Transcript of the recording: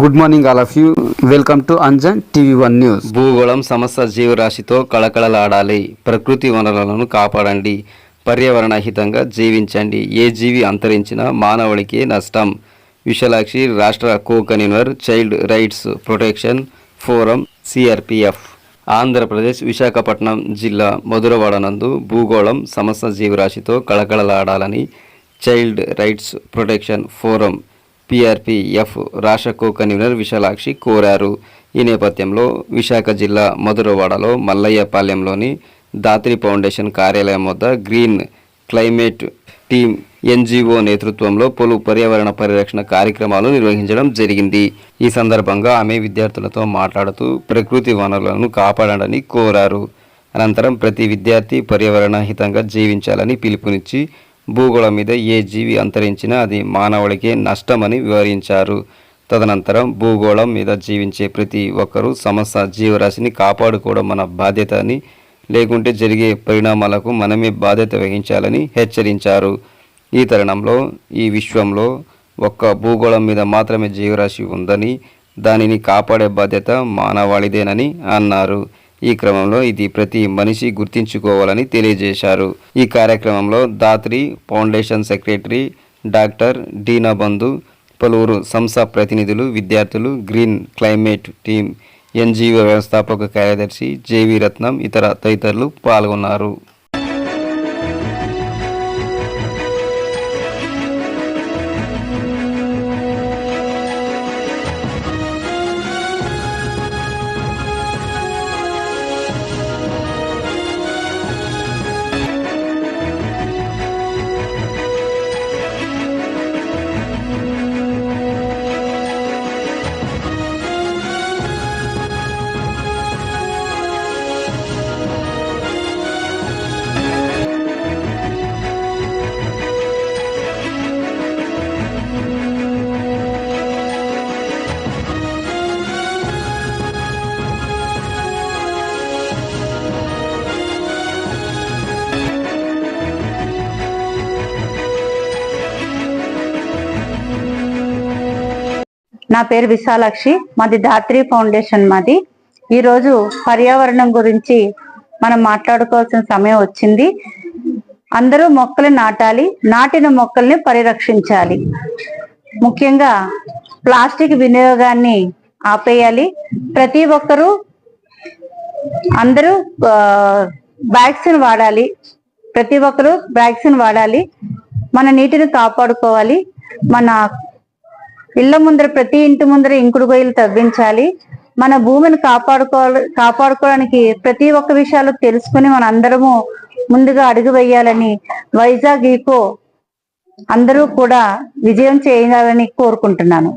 Good morning all of you welcome to Anjan TV one news భూగోళం సమస్త జీవరాశితో కళకళలాడాలి. ప్రకృతి వనరులను కాపాడండి. పర్యావరణ హితంగా జీవించండి. ఏ జీవి అంతరించినా మానవుడికి నష్టం. విశాలాక్షి రాష్ట్ర co convener child rights protection forum CRPF. Andhra Pradesh Visakhapatnam జిల్లా మధురవాడ నందు భూగోళం సమస్త జీవరాశితో కళకళలాడాలని child rights protection forum PRPF రాష్ట్ర కో కన్వీనర్ విశాలాక్షి కోరారు. ఈ నేపథ్యంలో విశాఖ జిల్లా మధురవాడలో మల్లయ్యపాలెంలోని దాత్రి ఫౌండేషన్ కార్యాలయం వద్ద గ్రీన్ క్లైమేట్ టీమ్ ఎన్జిఓ నేతృత్వంలో పలు పర్యావరణ పరిరక్షణ కార్యక్రమాలు నిర్వహించడం జరిగింది. ఈ సందర్భంగా ఆమె విద్యార్థులతో మాట్లాడుతూ ప్రకృతి వనరులను కాపాడాలని కోరారు. అనంతరం ప్రతి విద్యార్థి పర్యావరణ హితంగా జీవించాలని పిలుపునిచ్చి భూగోళం మీద ఏ జీవి అంతరించినా అది మానవుడికి నష్టమని వివరించారు. తదనంతరం భూగోళం మీద జీవించే ప్రతి ఒక్కరూ సమస్త జీవరాశిని కాపాడుకోవడం మన బాధ్యత అని లేకుంటే జరిగే పరిణామాలకు మనమే బాధ్యత వహించాలని హెచ్చరించారు. ఈ తరుణంలో ఈ విశ్వంలో ఒక్క భూగోళం మీద మాత్రమే జీవరాశి ఉందని దానిని కాపాడే బాధ్యత మానవాళిదేనని అన్నారు. ఈ క్రమంలో ఇది ప్రతి మనిషి గుర్తించుకోవాలని తెలియజేశారు. ఈ కార్యక్రమంలో Dhatri foundation secretary doctor Deena Bandhu పలువురు సంస్థ ప్రతినిధులు విద్యార్థులు గ్రీన్ క్లైమేట్ టీం ఎన్జిఓ వ్యవస్థాపక కార్యదర్శి జేవి రత్నం ఇతర తదితరులు పాల్గొన్నారు. నా పేరు విశాలాక్షి. మాది ధాత్రి ఫౌండేషన్ మాది. ఈరోజు పర్యావరణం గురించి మనం మాట్లాడుకోవాల్సిన సమయం వచ్చింది. అందరూ మొక్కలు నాటాలి. నాటిన మొక్కల్ని పరిరక్షించాలి. ముఖ్యంగా ప్లాస్టిక్ వినియోగాన్ని ఆపేయాలి. ప్రతి ఒక్కరూ అందరూ వ్యాక్సిన్ వాడాలి. ప్రతి ఒక్కరూ వ్యాక్సిన్ వాడాలి. మన నీటిని కాపాడుకోవాలి. మన ఇళ్ళ ముందర ప్రతి ఇంటి ముందర ఇంకుడు గొయ్యలు తవ్వించాలి. మన భూమిని కాపాడుకోవాలి కాపాడుకోవడానికి ప్రతి ఒక్క విషయాలు తెలుసుకుని మన అందరము ముందుగా అడుగు వేయాలని వైజాగ్ ఈకో అందరూ కూడా విజయం చేయాలని కోరుకుంటున్నాను.